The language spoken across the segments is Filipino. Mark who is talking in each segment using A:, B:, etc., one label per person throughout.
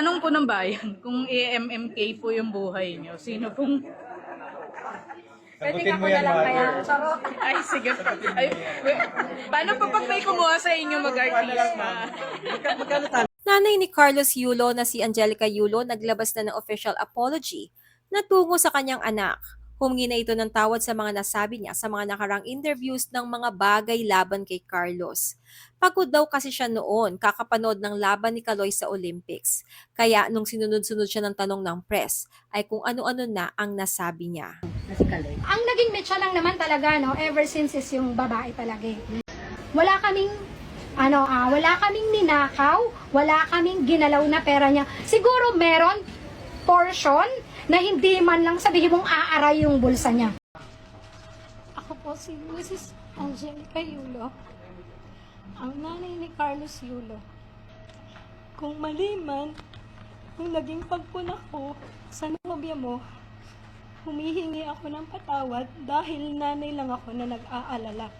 A: Tanong po ng bayan, kung AMMK po yung buhay nyo, sino pong...
B: Pwede ako na lang kaya. Charot.
A: Ay, sige. Ay, we- paano po pag may kumuha sa inyo mag-artista?
C: Nanay ni Carlos Yulo na si Angelica Yulo naglabas na ng official apology na tungo sa kanyang anak. Humingi na ito ng tawad sa mga nasabi niya sa mga nakarang interviews ng mga bagay laban kay Carlos. Pagod daw kasi siya noon kakapanood ng laban ni Kaloy sa Olympics. Kaya nung sinunod-sunod siya ng tanong ng press ay kung ano-ano na ang nasabi niya.
B: Ang naging mecha lang naman talaga, no, ever since is yung babae talaga. eh. Wala kaming ano, ah, wala kaming ninakaw, wala kaming ginalaw na pera niya. Siguro meron portion na hindi man lang sabihin mong aaray yung bulsa niya. Ako po si Mrs. Angelica Yulo, ang nanay ni Carlos Yulo. Kung mali man, kung naging pagpuna ko sa nobya mo, humihingi ako ng patawad dahil nanay lang ako na nag-aalala.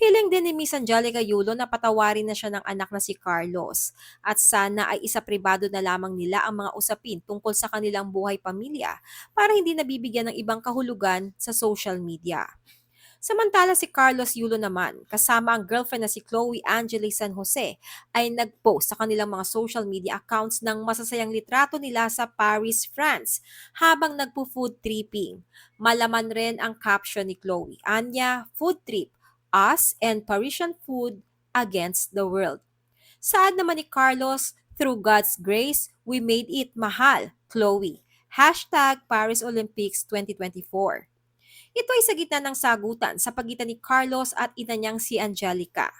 C: Hiling din ni Miss Angelica Yulo na patawarin na siya ng anak na si Carlos at sana ay isa pribado na lamang nila ang mga usapin tungkol sa kanilang buhay pamilya para hindi nabibigyan ng ibang kahulugan sa social media. Samantala si Carlos Yulo naman, kasama ang girlfriend na si Chloe Angeli San Jose, ay nag-post sa kanilang mga social media accounts ng masasayang litrato nila sa Paris, France, habang nagpo-food tripping. Malaman rin ang caption ni Chloe, Anya, food trip, us and Parisian food against the world. Saad naman ni Carlos, through God's grace, we made it mahal, Chloe. Hashtag Paris Olympics 2024. Ito ay sa gitna ng sagutan sa pagitan ni Carlos at ina niyang si Angelica.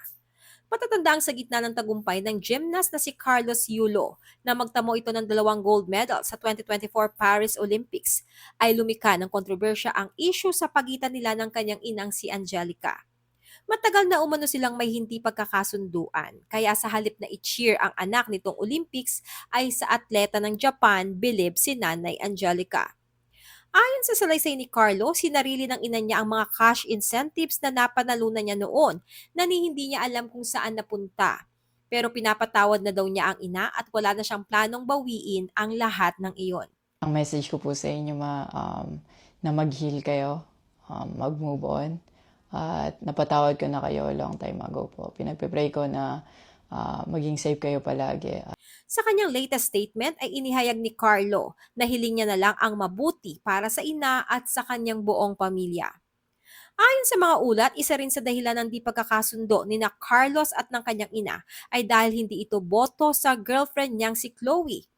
C: Matatanda ang sa gitna ng tagumpay ng gymnast na si Carlos Yulo na magtamo ito ng dalawang gold medal sa 2024 Paris Olympics ay lumika ng kontrobersya ang issue sa pagitan nila ng kanyang inang si Angelica. Matagal na umano silang may hindi pagkakasunduan, kaya sa halip na i-cheer ang anak nitong Olympics ay sa atleta ng Japan, bilib si Nanay Angelica. Ayon sa salaysay ni Carlo, sinarili ng ina niya ang mga cash incentives na napanalunan niya noon na ni hindi niya alam kung saan napunta. Pero pinapatawad na daw niya ang ina at wala na siyang planong bawiin ang lahat ng iyon.
D: Ang message ko po sa inyo ma, um, na mag-heal kayo, um, mag-move on. At napatawad ko na kayo long time ago po. Pinagpe-pray ko na ah, maging safe kayo palagi.
C: Sa kanyang latest statement ay inihayag ni Carlo na hiling niya na lang ang mabuti para sa ina at sa kanyang buong pamilya. Ayon sa mga ulat, isa rin sa dahilan ng di pagkakasundo ni na Carlos at ng kanyang ina ay dahil hindi ito boto sa girlfriend niyang si Chloe.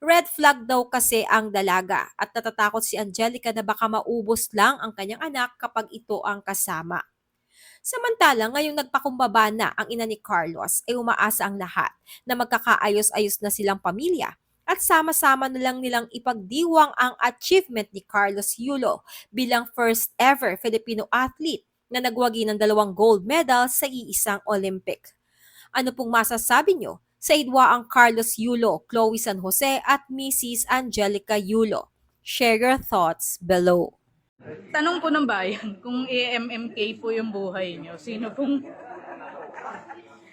C: Red flag daw kasi ang dalaga at natatakot si Angelica na baka maubos lang ang kanyang anak kapag ito ang kasama. Samantala, ngayong nagpakumbaba na ang ina ni Carlos, ay umaasa ang lahat na magkakaayos-ayos na silang pamilya at sama-sama na lang nilang ipagdiwang ang achievement ni Carlos Yulo bilang first ever Filipino athlete na nagwagi ng dalawang gold medal sa iisang Olympic. Ano pong masasabi nyo sa idwa ang Carlos Yulo, Chloe San Jose at Mrs. Angelica Yulo? Share your thoughts below.
A: Tanong po ng bayan, kung AMMK po yung buhay nyo, sino pong...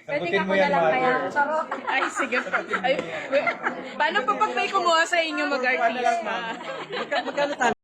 B: Pwede ako na lang kaya. Charot.
A: Ay, sige. Ay, we- paano po pag may kumuha sa inyo mag-artista?